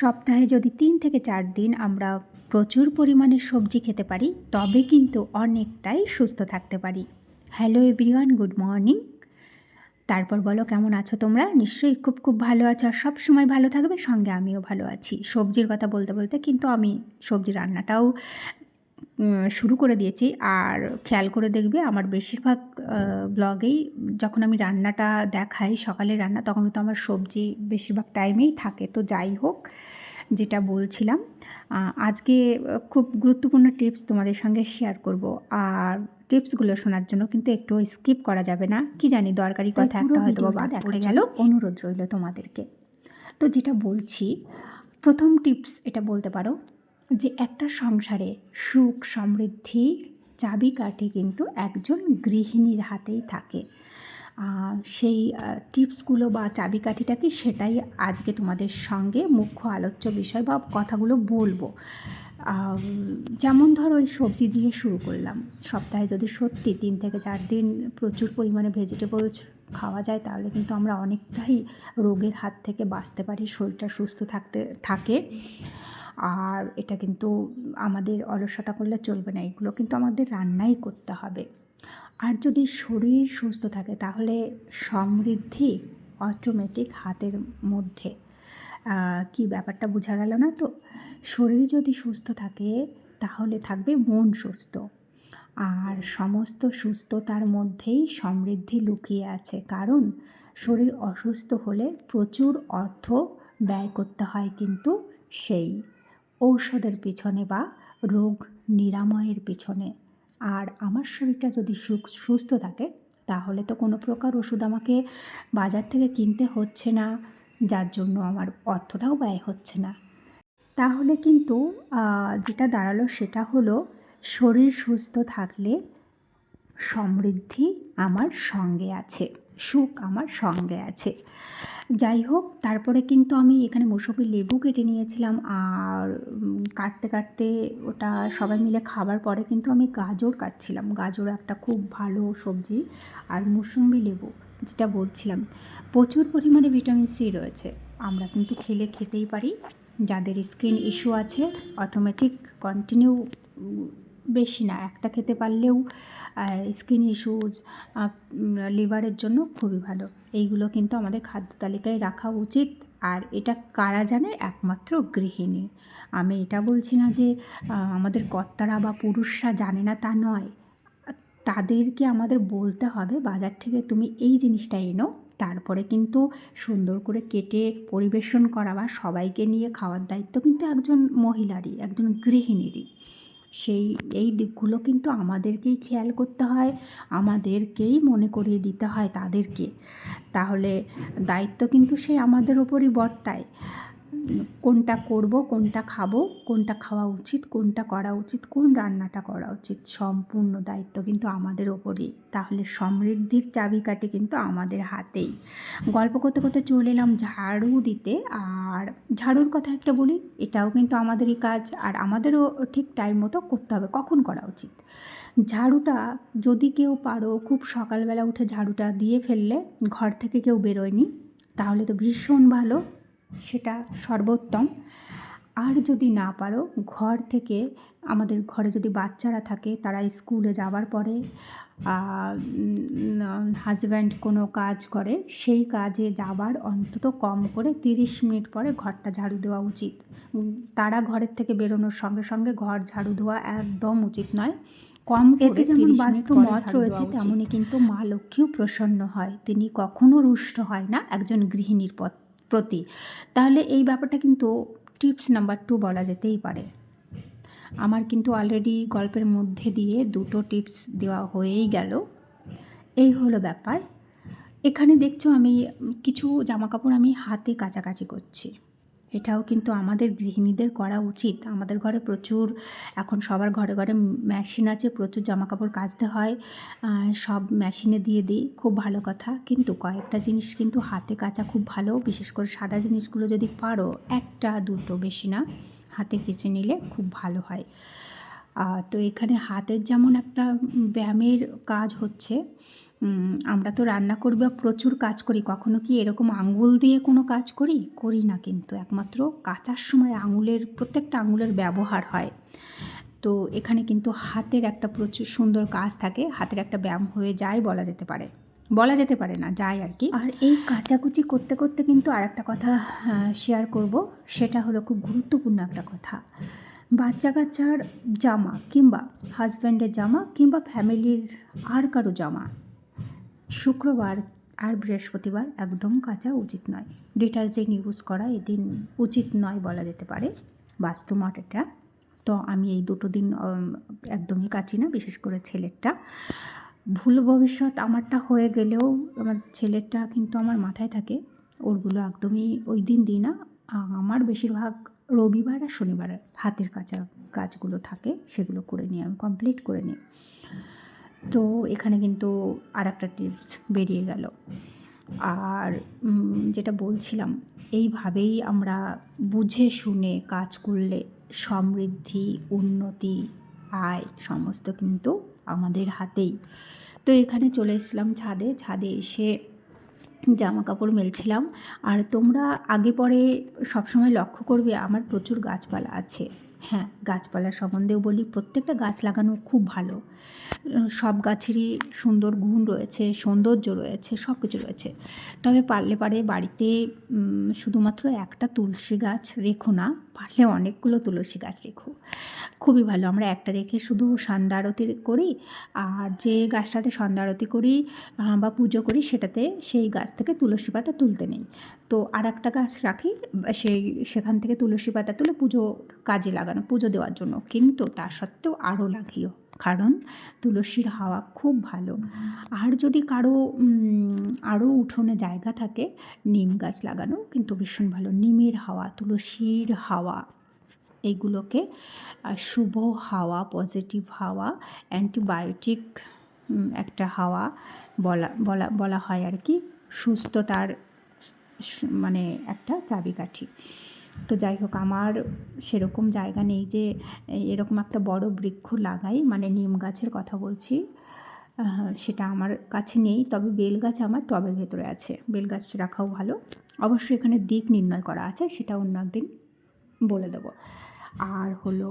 সপ্তাহে যদি তিন থেকে চার দিন আমরা প্রচুর পরিমাণে সবজি খেতে পারি, তবে কিন্তু অনেকটাই সুস্থ থাকতে পারি। হ্যালো এভরিওয়ান গুড মর্নিং তারপর বলো, কেমন আছো তোমরা? নিশ্চয়ই খুব খুব ভালো আছো আর সবসময় ভালো থাকবে, সঙ্গে আমিও ভালো আছি। সবজির কথা বলতে বলতে কিন্তু আমি সবজি রান্নাটাও শুরু করে দিয়েছি। আর খেয়াল করে দেখবে আমার বেশিরভাগ ব্লগেই যখন আমি রান্নাটা দেখাই সকালে রান্না তখন তো আমার সবজি বেশিরভাগ টাইমেই থাকে। তো যাই হোক যেটা বলছিলাম আজকে খুব গুরুত্বপূর্ণ টিপস তোমাদের সঙ্গে শেয়ার করব। আর টিপসগুলো শোনার জন্য কিন্তু একটু স্কিপ করা যাবে না। কি জানি দরকারি কথা একটা হয়তো বাদ পড়ে গেল। অনুরোধ রইল তোমাদেরকে। তো যেটা বলছি প্রথম টিপস এটা বলতে পারো যে একটা সংসারে সুখ, সমৃদ্ধি চাবিকাঠি কিন্তু একজন গৃহিণীর হাতেই থাকে। সেই টিপসগুলো বা চাবিকাঠিটা কি সেটাই আজকে তোমাদের সঙ্গে মুখ্য আলোচ্য বিষয় বা কথাগুলো বলব। যেমন ধরো ওই সবজি দিয়ে শুরু করলাম। সপ্তাহে যদি সত্যি তিন থেকে চার দিন প্রচুর পরিমাণে ভেজিটেবলস খাওয়া যায়, তাহলে কিন্তু আমরা অনেকটাই রোগের হাত থেকে বাঁচতে পারি, শরীরটা সুস্থ থাকতে, থাকে। আর এটা কিন্তু আমাদের অলসতা করলে চলবে না, এগুলো কিন্তু আমাদের রান্নাই করতে হবে। আর যদি শরীর সুস্থ থাকে তাহলে সমৃদ্ধি অটোমেটিক হাতের মধ্যে। কি ব্যাপারটা বোঝা গেল না তো? শরীর যদি সুস্থ থাকে তাহলে থাকবে মন সুস্থ। আর সমস্ত সুস্থতার মধ্যেই সমৃদ্ধি লুকিয়ে আছে। কারণ শরীর অসুস্থ হলে প্রচুর অর্থ ব্যয় করতে হয় কিন্তু সেই। ঔষধের পিছনে বা রোগ নিরাময়ের পিছনে। আর আমার শরীরটা যদি সুস্থ থাকে, তাহলে তো কোনো প্রকার ওষুধ আমাকে বাজার থেকে কিনতে হচ্ছে না, যার জন্য আমার অর্থটাও ব্যয় হচ্ছে না। তাহলে কিন্তু যেটা দাঁড়াল সেটা হলো, শরীর সুস্থ থাকলে সমৃদ্ধি আমার সঙ্গে আছে। সুখ আমার সঙ্গে আছে। যাই হোক, তারপরে কিন্তু আমি এখানে মৌসুমি লেবু কেটে নিয়েছিলাম আর কাটতে কাটতে ওটা সবাই মিলে খাবার পরে কিন্তু আমি গাজর কাটছিলাম। গাজর একটা খুব ভালো সবজি আর মৌসুমি লেবু যেটা বলছিলাম। প্রচুর পরিমাণে ভিটামিন সি রয়েছে। আমরা কিন্তু খেলে খেতেই পারি। যাদের স্কিন ইস্যু আছে অটোমেটিক কন্টিনিউ বেশি না। একটা খেতে পারলেও স্কিন ইস্যুজ লিভারের জন্য খুবই ভালো। এইগুলো কিন্তু আমাদের খাদ্য তালিকায় রাখা উচিত। আর এটা কারা জানে? একমাত্র গৃহিণী। আমি এটা বলছি না যে আমাদের কর্তারা বা পুরুষরা জানে না তা নয়। তাদেরকে আমাদের বলতে হবে, বাজার থেকে তুমি এই জিনিসটা এনো, তারপরে কিন্তু সুন্দর করে কেটে পরিবেশন করা বা সবাইকে নিয়ে খাওয়ার দায়িত্ব কিন্তু একজন মহিলারই, একজন গৃহিণীরই। সেই, এই দিকগুলো কিন্তু আমাদেরকেই খেয়াল করতে হয়, আমাদেরকেই মনে করিয়ে দিতে হয় তাদেরকে। তাহলে দায়িত্ব কিন্তু সেই আমাদের ওপরই বর্তায়। কোনটা করব, কোনটা খাব, কোনটা খাওয়া উচিত, কোনটা করা উচিত, কোন রান্নাটা করা উচিত, সম্পূর্ণ দায়িত্ব কিন্তু আমাদের ওপরই। তাহলে সমৃদ্ধির চাবিকাঠি কিন্তু আমাদের হাতেই। গল্প করতে করতে চলে এলাম ঝাড়ু দিতে, আর ঝাড়ুর কথা একটা বলি, এটাও কিন্তু আমাদেরই কাজ, আর আমাদেরও ঠিক টাইম মতো করতে হবে, কখন করা উচিত? ঝাড়ুটা যদি কেউ পারো, খুব সকালবেলা উঠে ঝাড়ুটা দিয়ে ফেললে, ঘর থেকে কেউ বেরোয়নি, তাহলে তো ভীষণ ভালো। সেটা সর্বোত্তম। আর যদি না পারো ঘর থেকে আমাদের ঘরে যদি বাচ্চারা থাকে তারা স্কুলে যাওয়ার পরে হাজব্যান্ড কোনো কাজ করে সেই কাজে যাবার অন্তত কম করে তিরিশ মিনিট পরে ঘরটা ঝাড়ু দেওয়া উচিত। তারা ঘরের থেকে বেরোনোর সঙ্গে সঙ্গে ঘর ঝাড়ু দেওয়া একদম উচিত নয়। কম এতে যেমন বাস্তু মত রয়েছে তেমনই কিন্তু মা লক্ষ্মীও প্রসন্ন হয়। তিনি কখনো রুষ্ট হয় না একজন গৃহিণীর পথ- প্রতি। তাহলে এই ব্যাপারটা কিন্তু টিপস নাম্বার টু বলা যেতেই পারে। আমার কিন্তু অলরেডি গল্পের মধ্যে দিয়ে দুটো টিপস দেওয়া হয়েই গেল। এই হলো ব্যাপার। এখানে দেখছ আমি কিছু জামাকাপড় আমি হাতে কাচাকাচি করছি। এটাও কিন্তু আমাদের গৃহিণীদের করা উচিত। আমাদের ঘরে প্রচুর, এখন সবার ঘরে ঘরে মেশিন আছে, প্রচুর জামাকাপড় কাচতে হয়। সব মেশিনে দিয়ে দিই, খুব ভালো কথা। কিন্তু কয়েকটা জিনিস কিন্তু হাতে কাচা খুব ভালো। বিশেষ করে সাদা জিনিসগুলো যদি পারো, একটা, দুটো বেশি না। হাতে কেচে নিলে খুব ভালো হয়। তো এখানে হাতের যেমন একটা ব্যায়ামের কাজ হচ্ছে আমরা তো রান্না করি বা প্রচুর কাজ করি, কখনো কি এরকম আঙুল দিয়ে কোনো কাজ করি? করি না কিন্তু, একমাত্র কাচার সময় আঙুলের, প্রত্যেকটা আঙুলের ব্যবহার হয়। তো এখানে কিন্তু হাতের একটা প্রচুর সুন্দর কাজ থাকে, হাতের একটা ব্যায়াম হয়ে যায় বলা যেতে পারে। বলা যেতে পারে না, যায় আর কি। আর এই কাচাকুচি করতে করতে কিন্তু আর একটা কথা শেয়ার করব, সেটা হলো খুব গুরুত্বপূর্ণ একটা কথা। বাচ্চা কাচ্চার জামা কিংবা হাজব্যান্ডের জামা কিংবা ফ্যামিলির আর কারও জামা। শুক্রবার আর বৃহস্পতিবার একদম কাচা উচিত নয়। ডিটারজেন্ট ইউজ করা এদিন উচিত নয় বলা যেতে পারে। বাস্তবমত এটা। তো আমি এই দুটো দিন একদমই কাচি না, বিশেষ করে ছেলেরটা। ভুল ভবিষ্যৎ আমারটা হয়ে গেলেও আমার ছেলেরটা কিন্তু আমার মাথায় থাকে। ওরগুলো একদমই ওই দিন দিই না। আমার বেশিরভাগ রবিবার আর শনিবার হাতের কাঁচা কাজগুলো থাকে, সেগুলো করে নিই আমি কমপ্লিট করে নিই। তো এখানে কিন্তু আর একটা টিপস বেরিয়ে গেল। আর যেটা বলছিলাম, এইভাবেই আমরা বুঝে শুনে কাজ করলে সমৃদ্ধি, উন্নতি, আয়, সমস্ত কিন্তু আমাদের হাতেই। তো এখানে চলে এসেছিলাম ছাদে ছাদে এসে জামা কাপড় মেলছিলাম। আর তোমরা আগে পরে সবসময় লক্ষ্য করবে আমার প্রচুর গাছপালা আছে। হ্যাঁ গাছপালা সম্বন্ধেও বলি, প্রত্যেকটা গাছ লাগানো খুব ভালো। সব গাছেরই সুন্দর গুণ রয়েছে, সৌন্দর্য রয়েছে সব কিছু রয়েছে। তবে পারলে পারে বাড়িতে শুধুমাত্র একটা তুলসী গাছ রেখো না, পারলে অনেকগুলো তুলসী গাছ রেখো। খুবই ভালো, আমরা একটা রেখে শুধু সন্ধ্যা আরতি করি, আর যে গাছটাতে সন্ধ্যা আরতি করি বা পুজো করি, সেটাতে সেই গাছ থেকে তুলসী পাতা তুলতে নেই। তো আর একটা গাছ রাখি, সেই, সেখান থেকে তুলসী পাতা তুলে পুজো কাজে লাগানো পুজো দেওয়ার জন্য কিন্তু তা সত্ত্বেও আরও লাগিও। কারণ তুলসীর হাওয়া খুব ভালো। আর যদি কারও আরও উঠোনে জায়গা থাকে নিম গাছ লাগানো কিন্তু ভীষণ ভালো। নিমের হাওয়া তুলসীর হাওয়া এইগুলোকে আহ, শুভ হাওয়া পজিটিভ হাওয়া অ্যান্টিবায়োটিক একটা হাওয়া বলা বলা বলা হয় আর কি সুস্থতার মানে একটা চাবিকাঠি। তো যাই হোক, আমার সেরকম জায়গা নেই যে এরকম একটা বড় বৃক্ষ লাগাই মানে নিম গাছের কথা বলছি। সেটা আমার কাছে নেই, তবে বেল গাছ আমার টবের ভেতরে আছে। বেল গাছ রাখাও ভালো। অবশ্যই এখানে দিক নির্ণয় করা আছে, সেটা অন্য একদিন বলে দেবো। আর হলো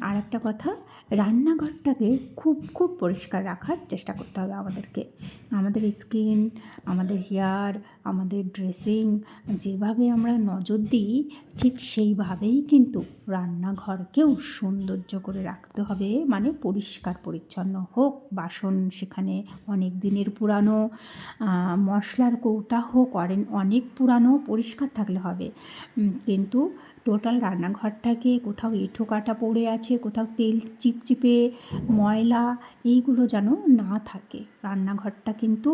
আর একটা কথা, রান্নাঘরটাকে খুব খুব পরিষ্কার রাখার চেষ্টা করতে হবে আমাদেরকে। আমাদের স্কিন, আমাদের হেয়ার, আমাদের ড্রেসিং, যেভাবে আমরা নজর দিই, ঠিক সেইভাবেই কিন্তু রান্নাঘরকেও সৌন্দর্য করে রাখতে হবে। মানে পরিষ্কার, পরিচ্ছন্ন হোক, বাসন সেখানে অনেক দিনের পুরানো মশলার কৌটা হোক, অনেক পুরানো, পরিষ্কার থাকলে হবে। কিন্তু টোটাল রান্নাঘরটাকে কোথাও এঁঠো কাটা পড়ে আছে, কোথাও তেল চিপচিপে, ময়লা, এইগুলো যেন না থাকে। রান্নাঘরটা কিন্তু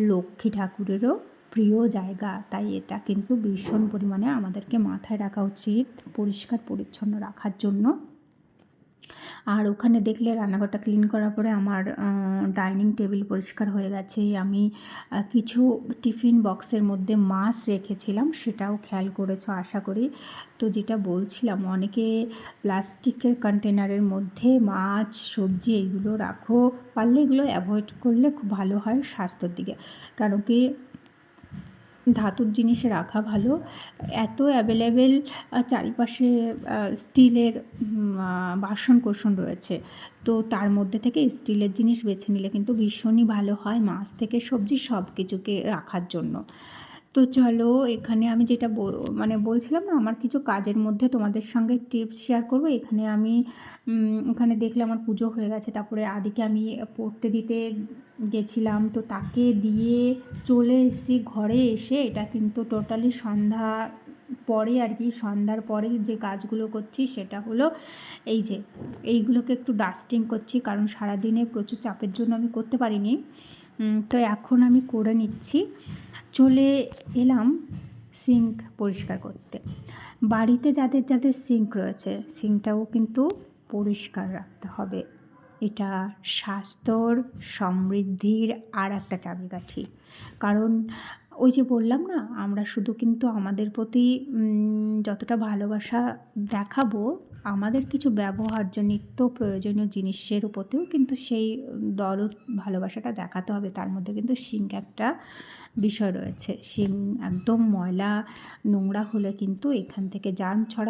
লক্ষ্মী ঠাকুরেরও প্রিয় জায়গা, তাই এটা কিন্তু ভীষণ পরিমাণে আমাদেরকে মাথায় রাখা উচিত, পরিষ্কার, পরিচ্ছন্ন রাখার জন্য। আর ওখানে দেখলে রান্নাঘরটা ক্লিন করার পরে আমার ডাইনিং টেবিল পরিষ্কার হয়ে গেছে। আমি কিছু টিফিন বক্সের মধ্যে মাছ রেখেছিলাম, সেটাও খেয়াল করেছ, আশা করি। তো যেটা বলছিলাম, অনেকে প্লাস্টিকের কন্টেনারের মধ্যে মাছ, সবজি এইগুলো রাখো, পারলে এগুলো অ্যাভয়েড করলে খুব ভালো হয় স্বাস্থ্যের দিকে। কারণ কি ধাতুর জিনিস রাখা ভালো। এত অ্যাভেলেবেল চারিপাশে স্টিলের বাসন কোসন রয়েছে। তো তার মধ্যে থেকে স্টিলের জিনিস বেছে নিলে কিন্তু ভীষণই ভালো হয় মাছ থেকে সবজি সব কিছুকে রাখার জন্য। তো চলো এখানে আমি যেটা মানে বলছিলাম না, আমার কিছু কাজের মধ্যে তোমাদের সঙ্গে টিপস শেয়ার করব। এখানে আমি ওখানে এখানে দেখলে আমার পুজো হয়ে গেছে। তারপরে আদিকে আমি পড়তে দিতে গেছিলাম। তো তাকে দিয়ে চলে এসেছি ঘরে এসে। এটা কিন্তু টোটালি সন্ধ্যা পরে আর কি, সন্ধ্যার পরে যে কাজগুলো করছি সেটা হলো এই যে, এইগুলোকে একটু ডাস্টিং করছি কারণ সারাদিনে প্রচুর চাপের জন্য আমি করতে পারিনি। তো এখন আমি করে নিচ্ছি। চলে এলাম সিঙ্ক পরিষ্কার করতে। বাড়িতে যাদের যাদের সিঙ্ক রয়েছে সিঙ্কটাও কিন্তু পরিষ্কার রাখতে হবে। এটা স্বাস্থ্যর সমৃদ্ধির আর একটা চাবিকাঠি। কারণ ওই যে বললাম না, আমরা শুধু কিন্তু আমাদের প্রতি যতটা ভালোবাসা দেখাবো, আমাদের কিছু ব্যবহার্য নিত্য প্রয়োজনীয় জিনিসের উপরেও কিন্তু সেই দরদ ভালোবাসাটা দেখাতে হবে। তার মধ্যে কিন্তু শিং একটা বিষয় রয়েছে। শিং একদম ময়লা, নোংরা হলে কিন্তু এখান থেকে জার্ম ছড়া